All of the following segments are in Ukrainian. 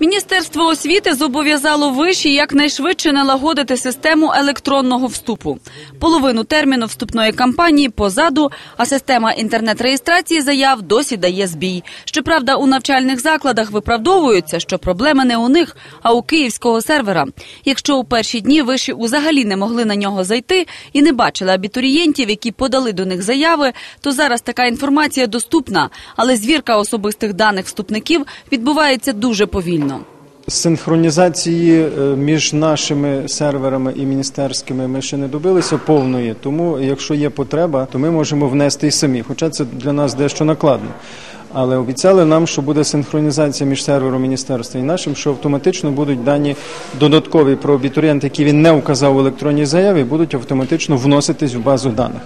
Міністерство освіти зобов'язало виші якнайшвидше налагодити систему електронного вступу. Половину терміну вступної кампанії позаду, а система інтернет-реєстрації заяв досі дає збій. Щоправда, у навчальних закладах виправдовуються, що проблема не у них, а у київського сервера. Якщо у перші дні виші взагалі не могли на нього зайти і не бачили абітурієнтів, які подали до них заяви, то зараз така інформація доступна, але звірка особистих даних вступників відбувається дуже повільно. Синхронізації е, між нашими серверами і міністерськими ми ще не добилися повної, тому якщо є потреба, то ми можемо внести і самі. Хоча це для нас дещо накладно. Але обіцяли нам, що буде синхронізація між сервером міністерства і нашим, що автоматично будуть дані додаткові про абітурієнта, які він не вказав у електронній заяві, будуть автоматично вноситись в базу даних.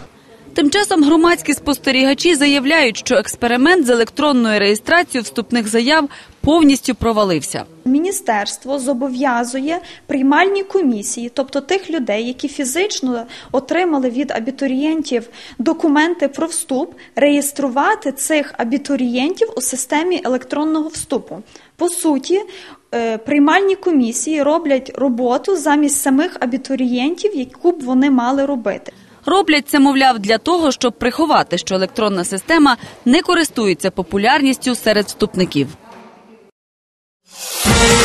Тим часом громадські спостерігачі заявляють, що експеримент з електронною реєстрацією вступних заяв повністю провалився. Міністерство зобов'язує приймальні комісії, тобто тих людей, які фізично отримали від абітурієнтів документи про вступ, реєструвати цих абітурієнтів у системі електронного вступу. По суті, е, приймальні комісії роблять роботу замість самих абітурієнтів, яку б вони мали робити. Роблять це, мовляв, для того, щоб приховати, що електронна система не користується популярністю серед вступників. Thank you.